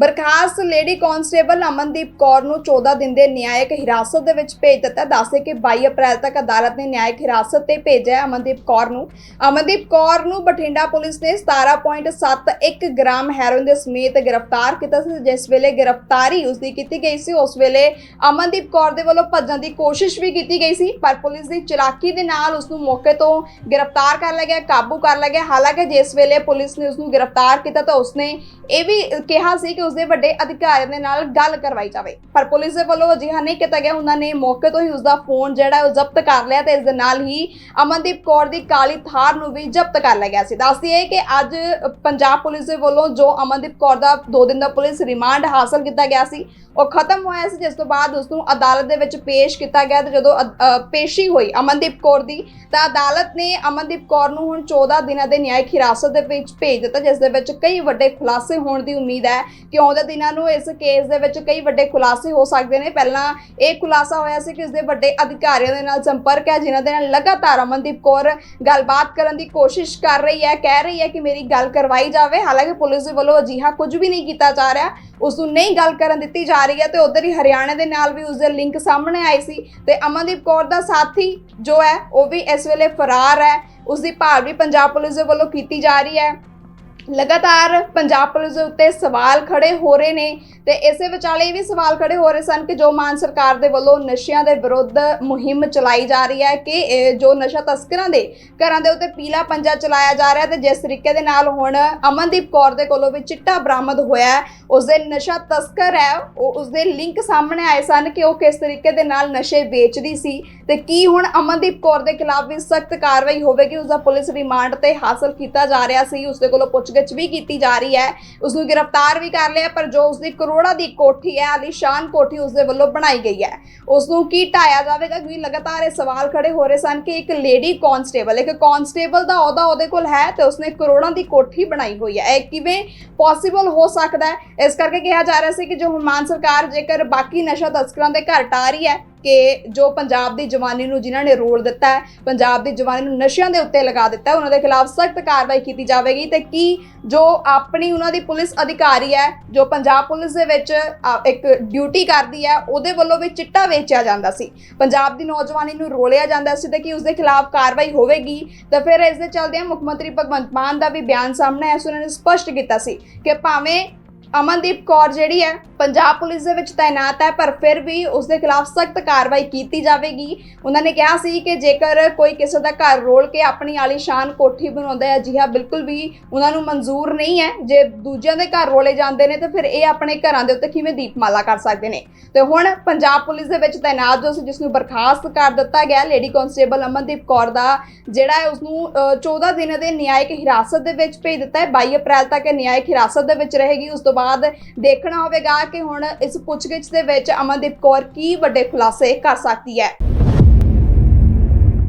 ਬਰਖਾਸਤ lady constable Amandeep Kaur ਨੂੰ 14 ਦਿਨ ਦੇ ਨਿਆਇਕ ਹਿਰਾਸਤ ਦੇ ਵਿੱਚ ਭੇਜ ਦਿੱਤਾ। ਦੱਸਦੇ ਕਿ 22 ਅਪ੍ਰੈਲ ਤੱਕ ਅਦਾਲਤ ਨੇ ਨਿਆਇਕ ਹਿਰਾਸਤ ਤੇ ਭੇਜਿਆ ਅਮਨਦੀਪ ਕੌਰ ਨੂੰ। ਅਮਨਦੀਪ ਕੌਰ ਨੂੰ ਬਠਿੰਡਾ ਪੁਲਿਸ ਨੇ 17.71 ਗ੍ਰਾਮ ਹੈਰੋਇਨ ਦੇ ਸਮੇਤ ਗ੍ਰਿਫਤਾਰ ਕੀਤਾ ਸੀ। ਜਿਸ ਵੇਲੇ ਗ੍ਰਿਫਤਾਰੀ ਉਸ ਦੀ ਕੀਤੀ ਗਈ ਸੀ, ਉਸ ਵੇਲੇ ਅਮਨਦੀਪ ਕੌਰ ਦੇ ਵੱਲੋਂ ਭੱਜਣ ਦੀ ਕੋਸ਼ਿਸ਼ ਵੀ ਕੀਤੀ ਗਈ ਸੀ, ਪਰ ਪੁਲਿਸ ਦੀ ਚਲਾਕੀ ਦੇ ਨਾਲ ਉਸ ਨੂੰ ਮੌਕੇ ਤੋਂ ਗ੍ਰਿਫਤਾਰ ਕਰ ਲਿਆ ਗਿਆ, ਕਾਬੂ ਕਰ ਲਿਆ ਗਿਆ। ਹਾਲਾਂਕਿ ਜਿਸ ਵੇਲੇ ਪੁਲਿਸ ਨੇ ਉਸ ਨੂੰ ਗ੍ਰਿਫਤਾਰ ਕੀਤਾ ਤਾਂ ਉਸਨੇ ਇਹ ਵੀ ਕਿਹਾ ਸੀ ਕਿ ਉਸਦੇ ਵੱਡੇ ਅਧਿਕਾਰੀਆਂ ਦੇ ਨਾਲ ਗੱਲ ਕਰਵਾਈ ਜਾਵੇ। ਪਰ ਪੁਲਿਸ ਦੇ ਵੱਲੋਂ ਅਜਿਹਾ ਨਹੀਂ ਕੀਤਾ ਗਿਆ। ਉਹਨਾਂ ਨੇ ਮੌਕੇ ਤੋਂ ਹੀ ਉਸਦਾ ਫੋਨ ਜਿਹੜਾ ਉਹ ਜ਼ਬਤ ਕਰ ਲਿਆ ਤੇ ਇਸ ਦੇ ਨਾਲ ਹੀ ਅਮਨਦੀਪ ਕੌਰ ਦੀ ਕਾਲੀ ਥਾਰ ਨੂੰ ਵੀ ਜ਼ਬਤ ਕਰ ਲਿਆ ਗਿਆ ਸੀ। ਦੱਸਦੀ ਹੈ ਕਿ ਅੱਜ ਪੰਜਾਬ ਪੁਲਿਸ ਦੇ ਵੱਲੋਂ ਜੋ ਅਮਨਦੀਪ ਕੌਰ ਦਾ 2 ਦਿਨ ਦਾ ਪੁਲਿਸ ਰਿਮਾਂਡ ਹਾਸਲ ਕੀਤਾ ਗਿਆ ਸੀ, ਉਹ ਖਤਮ ਹੋਇਆ ਸੀ, ਜਿਸ ਤੋਂ ਬਾਅਦ ਉਸ ਨੂੰ ਅਦਾਲਤ ਦੇ ਵਿੱਚ ਪੇਸ਼ ਕੀਤਾ ਗਿਆ ਤੇ ਜਦੋਂ ਅਦ- ਪੇਸ਼ੀ ਹੋਈ ਅਮਨਦੀਪ ਕੌਰ ਦੀ, ਤਾਂ ਅਦਾਲਤ ਨੇ ਅਮਨਦੀਪ ਕੌਰ ਨੂੰ ਹੁਣ 14 ਦਿਨਾਂ ਦੇ ਨਿਆਇਕ ਹਿਰਾਸਤ ਦੇ ਵਿੱਚ ਭੇਜ ਦਿੱਤਾ, ਜਿਸ ਦੇ ਵਿੱਚ ਕਈ ਵੱਡੇ ਖੁਲਾਸੇ ਹੋਣ ਦੀ ਉਮੀਦ ਹੈ ਕਿ ਆਉਂਦੇ ਦਿਨਾਂ ਨੂੰ ਇਸ ਕੇਸ ਦੇ ਵਿੱਚ ਕਈ ਵੱਡੇ ਖੁਲਾਸੇ ਹੋ ਸਕਦੇ ਨੇ। ਪਹਿਲਾਂ ਇਹ ਖੁਲਾਸਾ ਹੋਇਆ ਸੀ ਕਿ ਇਸ ਦੇ ਵੱਡੇ ਅਧਿਕਾਰੀਆਂ ਦੇ ਨਾਲ ਸੰਪਰਕ ਹੈ, ਜਿਨ੍ਹਾਂ ਦੇ ਨਾਲ ਲਗਾਤਾਰ ਅਮਨਦੀਪ ਕੌਰ ਗੱਲਬਾਤ ਕਰਨ ਦੀ ਕੋਸ਼ਿਸ਼ ਕਰ ਰਹੀ ਹੈ। ਕਹਿ ਰਹੀ ਹੈ ਕਿ ਮੇਰੀ ਗੱਲ ਕਰਵਾਈ ਜਾਵੇ। ਹਾਲਾਂਕਿ ਪੁਲਿਸ ਦੇ ਵੱਲੋਂ ਅਜਿਹਾ ਕੁਝ ਵੀ ਨਹੀਂ ਕੀਤਾ ਜਾ ਰਿਹਾ। ਉਸ ਨੂੰ ਨਹੀਂ ਗੱਲ ਕਰਨ ਦਿੱਤੀ ਜਾ ਰਹੀ ਹੈ ਤੇ ਉਧਰ ਹੀ ਹਰਿਆਣਾ ਦੇ ਨਾਲ ਵੀ ਉਸ ਦੇ ਲਿੰਕ ਸਾਹਮਣੇ ਆਏ ਸੀ ਤੇ ਅਮਨਦੀਪ ਕੌਰ ਦਾ ਸਾਥੀ ਜੋ ਹੈ, ਉਹ ਵੀ ਇਸ ਵੇਲੇ ਫਰਾਰ ਹੈ। ਉਸ ਦੀ ਭਾਲ ਵੀ ਪੰਜਾਬ ਪੁਲਿਸ ਦੇ ਵੱਲੋਂ ਕੀਤੀ ਜਾ ਰਹੀ ਹੈ। ਲਗਾਤਾਰ ਪੰਜਾਬ ਪੁਲਿਸ ਦੇ ਉੱਤੇ ਸਵਾਲ ਖੜੇ ਹੋ ਰਹੇ ਨੇ ਤੇ ਇਸੇ ਵਿਚਾਲੇ ਇਹ ਵੀ ਸਵਾਲ ਖੜੇ ਹੋ ਰਹੇ ਸਨ ਕਿ ਜੋ ਮਾਨ ਸਰਕਾਰ ਦੇ ਵੱਲੋਂ ਨਸ਼ਿਆਂ ਦੇ ਵਿਰੁੱਧ ਮੁਹਿੰਮ ਚਲਾਈ ਜਾ ਰਹੀ ਹੈ ਕਿ ਜੋ ਨਸ਼ਾ ਤਸਕਰਾਂ ਦੇ ਘਰਾਂ ਦੇ ਉੱਤੇ ਪੀਲਾ ਪੰਜਾ ਚਲਾਇਆ ਜਾ ਰਿਹਾ ਤੇ ਜਿਸ ਤਰੀਕੇ ਦੇ ਨਾਲ ਹੁਣ ਅਮਨਦੀਪ ਕੌਰ ਦੇ ਕੋਲੋਂ ਵੀ ਚਿੱਟਾ ਬਰਾਮਦ ਹੋਇਆ ਹੈ, ਉਸ ਦੇ ਨਸ਼ਾ ਤਸਕਰ ਹੈ, ਉਹ ਉਸ ਦੇ ਲਿੰਕ ਸਾਹਮਣੇ ਆਏ ਸਨ ਕਿ ਉਹ ਕਿਸ ਤਰੀਕੇ ਦੇ ਨਾਲ ਨਸ਼ੇ ਵੇਚਦੀ ਸੀ ਤੇ ਕੀ ਹੁਣ ਅਮਨਦੀਪ ਕੌਰ ਦੇ ਖਿਲਾਫ ਵੀ ਸਖਤ ਕਾਰਵਾਈ ਹੋਵੇਗੀ ਉਸ ਦਾ ਪੁਲਿਸ ਰਿਮਾਂਡ ਤੇ ਹਾਸਲ ਕੀਤਾ ਜਾ ਰਿਹਾ ਸੀ ਉਸ ਦੇ ਕੋਲੋਂ ਪੁੱਛਗਿੱਛ ਵੀ ਕੀਤੀ ਜਾ ਰਹੀ ਹੈ ਉਸ ਨੂੰ ਗ੍ਰਿਫਤਾਰ ਵੀ ਕਰ ਲਿਆ, ਪਰ ਜੋ ਉਸ ਦੀ ਕਰੋੜਾਂ ਦੀ ਕੋਠੀ ਹੈ ਆਲੀਸ਼ਾਨ ਕੋਠੀ ਉਸ ਦੇ ਵੱਲੋਂ ਬਣਾਈ ਗਈ ਹੈ। ਉਸ ਨੂੰ ਕੀ ਢਾਇਆ ਜਾਵੇਗਾ? ਕਿਉਂਕਿ ਲਗਾਤਾਰ ਇਹ ਸਵਾਲ ਖੜੇ ਹੋ ਰਹੇ ਸਨ ਕਿ ਇੱਕ ਲੇਡੀ ਕਾਂਸਟੇਬਲ, ਇੱਕ ਕਾਂਸਟੇਬਲ ਦਾ ਅਹੁਦਾ ਉਹਦੇ ਕੋਲ ਹੈ ਤੇ ਉਸਨੇ ਕਰੋੜਾਂ ਦੀ ਕੋਠੀ ਬਣਾਈ ਹੋਈ ਹੈ। ਇਹ ਕਿਵੇਂ ਪੋਸੀਬਲ ਹੋ ਸਕਦਾ ਹੈ? ਇਸ ਕਰਕੇ ਕਿਹਾ ਜਾ ਰਿਹਾ ਸੀ ਕਿ ਜੋ ਹੁਮਾਨ ਸਰਕਾਰ ਜੇਕਰ ਬਾਕੀ ਨਸ਼ਾ ਤਸਕਰਾਂ ਦੇ ਘਰ ਟਾ ਰਹੀ ਹੈ ਕਿ ਜੋ ਪੰਜਾਬ ਦੀ ਜਵਾਨੀ ਨੂੰ ਜਿਨ੍ਹਾਂ ਨੇ ਰੋਲ ਦਿੱਤਾ ਹੈ, ਪੰਜਾਬ ਦੀ ਜਵਾਨੀ ਨੂੰ ਨਸ਼ਿਆਂ ਦੇ ਉੱਤੇ ਲਗਾ ਦਿੱਤਾ ਉਹਨਾਂ ਦੇ ਖਿਲਾਫ ਸਖਤ ਕਾਰਵਾਈ ਕੀਤੀ ਜਾਵੇਗੀ ਤੇ ਕੀ ਜੋ ਆਪਣੀ ਉਹਨਾਂ ਦੀ ਪੁਲਿਸ ਅਧਿਕਾਰੀ ਹੈ, ਜੋ ਪੰਜਾਬ ਪੁਲਿਸ ਦੇ ਵਿੱਚ ਇੱਕ ਡਿਊਟੀ ਕਰਦੀ ਹੈ, ਉਹਦੇ ਵੱਲੋਂ ਵੀ ਚਿੱਟਾ ਵੇਚਿਆ ਜਾਂਦਾ ਸੀ। ਪੰਜਾਬ ਦੀ ਨੌਜਵਾਨੀ ਨੂੰ ਰੋਲਿਆ ਜਾਂਦਾ ਸੀ ਤੇ ਕੀ ਉਸ ਦੇ ਖਿਲਾਫ ਕਾਰਵਾਈ ਹੋਵੇਗੀ, ਤਾਂ ਫਿਰ ਇਸ ਦੇ ਚਲਦਿਆਂ ਮੁੱਖ ਮੰਤਰੀ ਭਗਵੰਤ ਮਾਨ ਦਾ ਵੀ ਬਿਆਨ ਸਾਹਮਣੇ ਆਇਆ ਸੀ, ਉਹਨਾਂ ਨੇ ਸਪਸ਼ਟ ਕੀਤਾ ਸੀ ਕਿ ਭਾਵੇਂ ਅਮਨਦੀਪ ਕੌਰ ਜਿਹੜੀ ਹੈ, ਪੰਜਾਬ ਪੁਲਿਸ ਦੇ ਵਿੱਚ ਤਾਇਨਾਤ ਹੈ, ਪਰ ਫਿਰ ਵੀ ਉਸ ਦੇ ਖਿਲਾਫ ਸਖਤ ਕਾਰਵਾਈ ਕੀਤੀ ਜਾਵੇਗੀ। ਉਹਨਾਂ ਨੇ ਕਿਹਾ ਸੀ ਕਿ ਜੇਕਰ ਕੋਈ ਕਿਸੇ ਦਾ ਘਰ ਰੋਲ ਕੇ ਆਪਣੀ ਆਲੀਸ਼ਾਨ ਕੋਠੀ ਬਣਾਉਂਦਾ ਹੈ, ਅਜਿਹਾ ਬਿਲਕੁਲ ਵੀ ਉਹਨਾਂ ਨੂੰ ਮਨਜ਼ੂਰ ਨਹੀਂ ਹੈ। ਜੇ ਦੂਜਿਆਂ ਦੇ ਘਰ ਰੋਲੇ ਜਾਂਦੇ ਨੇ, ਤਾਂ ਫਿਰ ਇਹ ਆਪਣੇ ਘਰਾਂ ਦੇ ਉੱਤੇ ਕਿਵੇਂ ਦੀਪਮਾਲਾ ਕਰ ਸਕਦੇ ਨੇ? ਤੇ ਹੁਣ ਪੰਜਾਬ ਪੁਲਿਸ ਦੇ ਵਿੱਚ ਤਾਇਨਾਤ ਜੋ ਸੀ, ਜਿਸ ਨੂੰ ਬਰਖਾਸਤ ਕਰ ਦਿੱਤਾ ਗਿਆ, ਲੇਡੀ ਕਾਂਸਟੇਬਲ ਅਮਨਦੀਪ ਕੌਰ ਦਾ, ਜਿਹੜਾ ਹੈ ਉਸ ਨੂੰ 14 ਦਿਨ ਦੇ ਨਿਆਇਕ ਹਿਰਾਸਤ ਦੇ ਵਿੱਚ ਭੇਜ ਦਿੱਤਾ ਹੈ। 22 ਅਪ੍ਰੈਲ ਤੱਕ ਨਿਆਇਕ ਹਿਰਾਸਤ ਦੇ ਵਿੱਚ ਰਹੇਗੀ, ਉਸ ਤੋਂ ਬਾਅਦ ਦੇਖਣਾ ਹੋਵੇਗਾ ਕਿ ਹੁਣ ਇਸ ਪੁੱਛਗਿੱਛ ਦੇ ਵਿੱਚ ਅਮਨਦੀਪ ਕੌਰ ਕੀ ਵੱਡੇ ਖੁਲਾਸੇ ਕਰ ਸਕਦੀ ਹੈ।